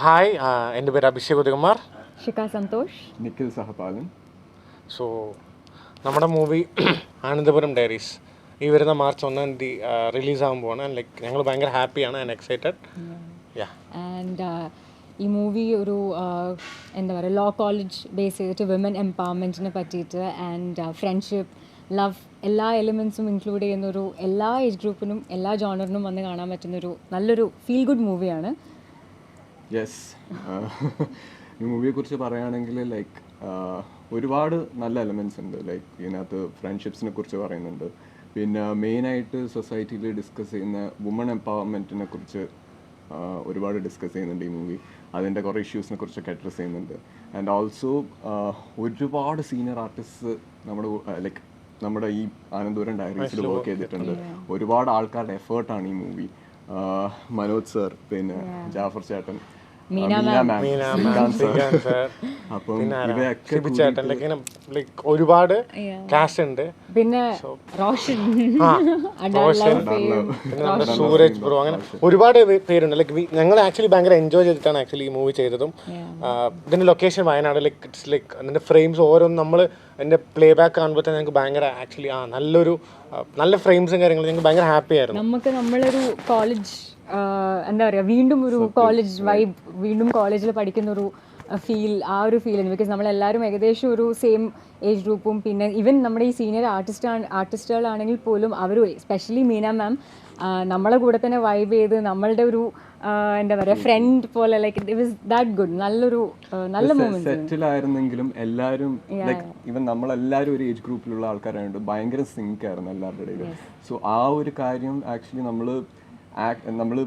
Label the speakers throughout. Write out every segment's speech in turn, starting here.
Speaker 1: Hi എന്റെ പേര് Abhishek Udayakumar.
Speaker 2: Shikha Santhosh.
Speaker 3: Nikhil Sahapalan.
Speaker 1: So നമ്മുടെ മൂവി ആനന്ദപുരം ഡയറീസ്. ഈ വരുന്ന മാർച്ച് ഒന്നാം തീയതി റിലീസ് ആകാൻ പോവാണ്. ലൈക്ക് ഞങ്ങൾ ഭയങ്കര ഹാപ്പിയാണ് ആൻഡ് എക്സൈറ്റഡ് യാ
Speaker 2: ആൻഡ് ഈ മൂവി ഒരു എന്താ പറയുക ലോ കോളേജ് ബേസ് ചെയ്തിട്ട് വിമൻ എംപവർമെന്റിനെ പറ്റിയിട്ട് ആൻഡ് ഫ്രണ്ട്ഷിപ്പ് ലവ് എല്ലാ എലിമെൻസും ഇൻക്ലൂഡ് ചെയ്യുന്ന ഒരു എല്ലാ ഏജ് ഗ്രൂപ്പിനും എല്ലാ ജോണറിനും വന്ന് കാണാൻ പറ്റുന്നൊരു നല്ലൊരു ഫീൽ ഗുഡ് മൂവിയാണ്
Speaker 3: യെസ് ഈ മൂവിയെക്കുറിച്ച് പറയുകയാണെങ്കിൽ ലൈക്ക് ഒരുപാട് നല്ല എലമെന്റ്സ് ഉണ്ട്. ലൈക്ക് ഇതിനകത്ത് ഫ്രണ്ട്ഷിപ്സിനെ കുറിച്ച് പറയുന്നുണ്ട്. പിന്നെ മെയിനായിട്ട് സൊസൈറ്റിയിൽ ഡിസ്കസ് ചെയ്യുന്ന വുമൺ എംപവർമെന്റിനെ കുറിച്ച് ഒരുപാട് ഡിസ്കസ് ചെയ്യുന്നുണ്ട് ഈ മൂവി അതിന്റെ കുറേ ഇഷ്യൂസിനെ കുറിച്ചൊക്കെ അഡ്രസ്സ് ചെയ്യുന്നുണ്ട് ആൻഡ് ഓൾസോ ഒരുപാട് സീനിയർ ആർട്ടിസ്റ്റ് നമ്മുടെ ലൈക്ക് നമ്മുടെ ഈ ആനന്ദപുരം ഡയറീസിൽ വർക്ക് ചെയ്തിട്ടുണ്ട്. ഒരുപാട് ആൾക്കാരുടെ എഫേർട്ടാണ് ഈ മൂവി മനോജ് സർ പിന്നെ ജാഫർ ചേട്ടൻ
Speaker 2: മീന
Speaker 3: ശ്രീകാന്ത്
Speaker 1: ഒരുപാട് കാസ്റ്റ് ഉണ്ട്.
Speaker 2: പിന്നെ റോഷൻ.
Speaker 1: റോഷൻ, പിന്നെ നമ്മുടെ സൂരജ് ബ്രോ അങ്ങനെ ഒരുപാട് പേരുണ്ട്. ലൈക്ക് ഞങ്ങൾ ആക്ച്വലി ഭയങ്കര എൻജോയ് ചെയ്തിട്ടാണ് ആക്ച്വലി ഈ മൂവി ചെയ്തതും. ഇതിന്റെ location Wayanad like it's like അതിന്റെ ഫ്രെയിംസ് ഓരോന്നും നമ്മൾ എന്റെ പ്ലേ ബാക്ക് കാണുമ്പോൾ തന്നെ ഞങ്ങൾക്ക് ഭയങ്കര ആക്ച്വലി ആ നല്ലൊരു നല്ല ഫ്രെയിംസും കാര്യങ്ങളും ഞങ്ങൾക്ക് ഭയങ്കര ഹാപ്പി ആയിരുന്നു.
Speaker 2: നമുക്ക് നമ്മളൊരു കോളേജ് എന്താ പറയുക വീണ്ടും ഒരു കോളേജ് വൈബ് വീണ്ടും കോളേജിൽ പഠിക്കുന്ന ഒരു ഫീൽ ആ ഒരു ഫീൽ ആണ്. ബിക്കോസ് നമ്മളെല്ലാവരും ഏകദേശം ഒരു സെയിം ഏജ് ഗ്രൂപ്പും പിന്നെ ഈവൻ നമ്മുടെ ഈ സീനിയർ ആർട്ടിസ്റ്റ് ആർട്ടിസ്റ്റുകളാണെങ്കിൽ പോലും അവർ സ്പെഷ്യലി മീന മാം നമ്മളെ കൂടെ തന്നെ വൈബ് ചെയ്ത് നമ്മളുടെ ഒരു എന്താ പറയുക ഫ്രണ്ട് പോലെ like it was that good നല്ലൊരു നല്ല മൂമെന്റ്
Speaker 3: സെറ്റിലായിരുന്നെങ്കിലും എല്ലാവരും ലൈക്ക് ഇവൻ നമ്മളെല്ലാവരും ഒരു ഏജ് ഗ്രൂപ്പിലുള്ള ആൾക്കാരായതുകൊണ്ട് ഭയങ്കര സിങ്ക് ആയിരുന്നു എല്ലാവരുടെ ഇടയിൽ സോ ആ ഒരു കാര്യം ആക്ച്വലി നമ്മൾ നമ്മൾ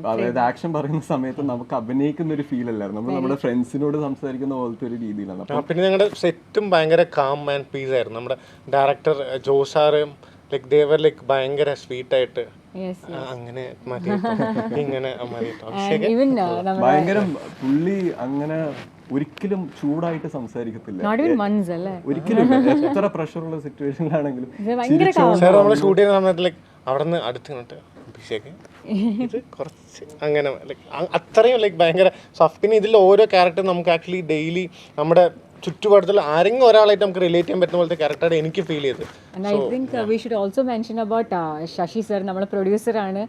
Speaker 3: അതായത് ആക്ഷൻ പറയുന്ന സമയത്ത് നമുക്ക് അഭിനയിക്കുന്ന ഒരു ഫീൽ അല്ലായിരുന്നു നമ്മൾ നമ്മുടെ ഫ്രണ്ട്സിനോട് സംസാരിക്കുന്ന പോലത്തെ ഒരു രീതിയിലാണ്.
Speaker 1: പിന്നെ ഞങ്ങളുടെ സെറ്റും ഭയങ്കര കാം ആൻഡ് പീസ് ആയിരുന്നു. നമ്മുടെ ഡയറക്ടർ ജോസാറും ലൈക് ദേവർ ലൈക്ക് ഭയങ്കര സ്വീറ്റ് ആയിട്ട്
Speaker 2: യെസ്
Speaker 1: അങ്ങനെ ഇങ്ങനെ
Speaker 2: ഈവൻ
Speaker 3: ഭയങ്കര പുള്ളി അങ്ങനെ ഒരിക്കലും ചൂടായിട്ട് സംസാരിക്കത്തില്ല. ഒരിക്കലും എത്ര പ്രഷറുള്ള സിറ്റുവേഷനിലാണെങ്കിലും
Speaker 1: ഷൂട്ട് ചെയ്യുന്ന സമയത്ത് ലൈക്ക് അവിടെ നിന്ന് അടുത്ത് അഭിഷേക്. ഇത് കുറച്ച് അങ്ങനെ ലൈക്ക് അത്രയും ലൈക്ക് ഭയങ്കര സോഫ്റ്റ് പിന്നെ ഇതിൽ ഓരോ ക്യാരക്ടർ നമുക്ക് ആക്ച്വലി ഡെയിലി നമ്മുടെ ചുറ്റുപാടത്തിൽ ആരെങ്കിലും ഒരാളായിട്ട് നമുക്ക് റിലേറ്റ് ചെയ്യാൻ പറ്റുന്ന പോലത്തെ ക്യാരക്ടറാണ് എനിക്ക് ഫീൽ ചെയ്തത്.
Speaker 2: And I think we should also mention about Sasi sir നമ്മുടെ പ്രൊഡ്യൂസറാണ്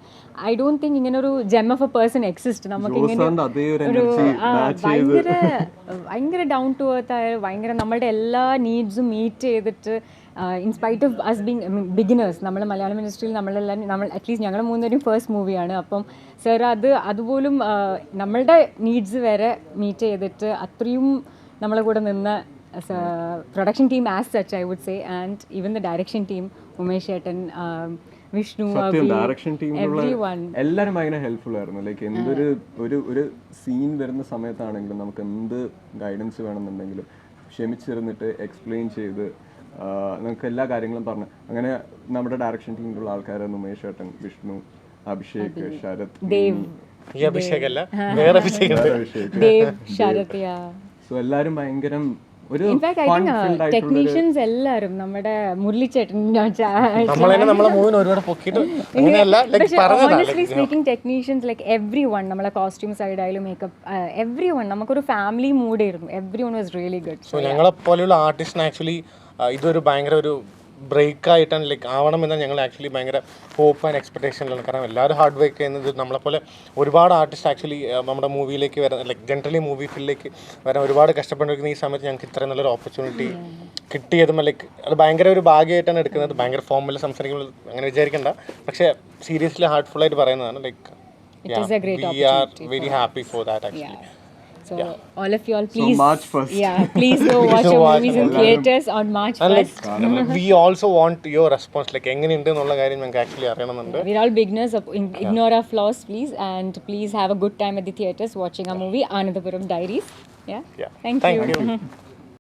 Speaker 2: ഐ ഡോണ്ട് തിങ്ക് ഇങ്ങനെ ഒരു gem of a person exist നമുക്ക് ഇങ്ങനെ
Speaker 3: ഒരു
Speaker 2: ഭയങ്കര ഭയങ്കര ഡൗൺ ടു എർത്ത് ആയ ഭയങ്കര നമ്മളുടെ എല്ലാ നീഡ്സും മീറ്റ് ചെയ്തിട്ട് in spite of us being beginners നമ്മൾ മലയാളം ഇൻഡസ്ട്രിയിൽ നമ്മളെല്ലാം നമ്മൾ അറ്റ്ലീസ്റ്റ് ഞങ്ങൾ മൂന്നുപേരും ഫസ്റ്റ് മൂവിയാണ് അപ്പം സർ അത് അതുപോലും നമ്മളുടെ നീഡ്സ് വരെ മീറ്റ് ചെയ്തിട്ട് അത്രയും നമ്മളെ കൂടെ നിന്ന് production team as such I would say and even the direction team Umesh ഏട്ടൻ വിഷ്ണു
Speaker 3: ഡയറക്ഷൻ ടീമിലുള്ള എല്ലാവരും ഭയങ്കര ഹെൽപ്ഫുൾ ആയിരുന്നു. ലൈക്ക് എന്തൊരു ഒരു ഒരു സീൻ വരുന്ന സമയത്താണെങ്കിലും നമുക്ക് എന്ത് ഗൈഡൻസ് വേണമെന്നുണ്ടെങ്കിലും ക്ഷമിച്ചിരുന്നിട്ട് എക്സ്പ്ലെയിൻ ചെയ്ത് നമുക്ക് എല്ലാ കാര്യങ്ങളും പറഞ്ഞു. അങ്ങനെ നമ്മുടെ ഡയറക്ഷൻ ടീമിലുള്ള ആൾക്കാരായിരുന്നു ഉമേഷ് ഏട്ടൻ വിഷ്ണു അഭിഷേക് ശരത്
Speaker 1: അഭിഷേക് അല്ല വേറെ അഭിഷേക്.
Speaker 2: ശരത്
Speaker 3: സോ എല്ലാരും ഭയങ്കര ഒരു
Speaker 2: ടെക്നീഷ്യൻസ് എല്ലാവരും നമ്മുടെ മുരളിച്ചേട്ടൻ honestly speaking technicians like every one നമ്മളെ കോസ്റ്റ്യൂം സൈഡ് ആയാലും മേക്കപ്പ് എവ്രി വൺ നമുക്കൊരു family മൂഡായിരുന്നു every one was really good
Speaker 1: ഞങ്ങളെ പോലെയുള്ള ആർട്ടിസ്റ്റിന് ആക്ച്വലി ഇതൊരു ഭയങ്കര ഒരു ബ്രേക്ക് ആയിട്ടാണ് ലൈക്ക് ആവണമെന്ന് ഞങ്ങൾ ആക്ച്വലി ഭയങ്കര ഹോപ്പ് ആൻഡ് എക്സ്പെക്ടേഷനിലാണ് കാരണം എല്ലാവരും ഹാർഡ് വർക്ക് ചെയ്യുന്നത് നമ്മളെപ്പോലെ ഒരുപാട് ആർട്ടിസ്റ്റ് ആക്ച്വലി നമ്മുടെ മൂവിയിലേക്ക് വരാൻ ലൈക്ക് ജനറലി മൂവി ഫീൽഡിലേക്ക് വരാൻ ഒരുപാട് കഷ്ടപ്പെട്ടിരിക്കുന്ന ഈ സമയത്ത് ഞങ്ങൾക്ക് ഇത്രയും നല്ലൊരു ഓപ്പർച്യൂണിറ്റി കിട്ടിയതും ലൈക്ക് അത് ഭയങ്കര ഒരു ഭാഗ്യമായിട്ടാണ് എടുക്കുന്നത്. ഭയങ്കര ഫോമിൽ സംസാരിക്കുമ്പോൾ അങ്ങനെ വിചാരിക്കണ്ട. പക്ഷേ സീരിയസ്ലി ഹാർട്ട്ഫുൾ ആയിട്ട് പറയുന്നതാണ് like very happy for that actually
Speaker 2: So yeah. all of you all please So
Speaker 3: March first.
Speaker 2: yeah please go watch our movies in theaters on March first.
Speaker 1: we also want your response. Like, എങ്ങനെയുണ്ട് എന്നുള്ള കാര്യം ഞങ്ങൾക്ക് actually അറിയണമെന്നുണ്ട്
Speaker 2: We're all beginners. Of, in- ignore our flaws, please, and please have a good time at the theaters watching our movie Anandapuram Diaries. Yeah.
Speaker 1: Yeah.
Speaker 2: Thank,
Speaker 1: Thank
Speaker 2: you.
Speaker 1: you.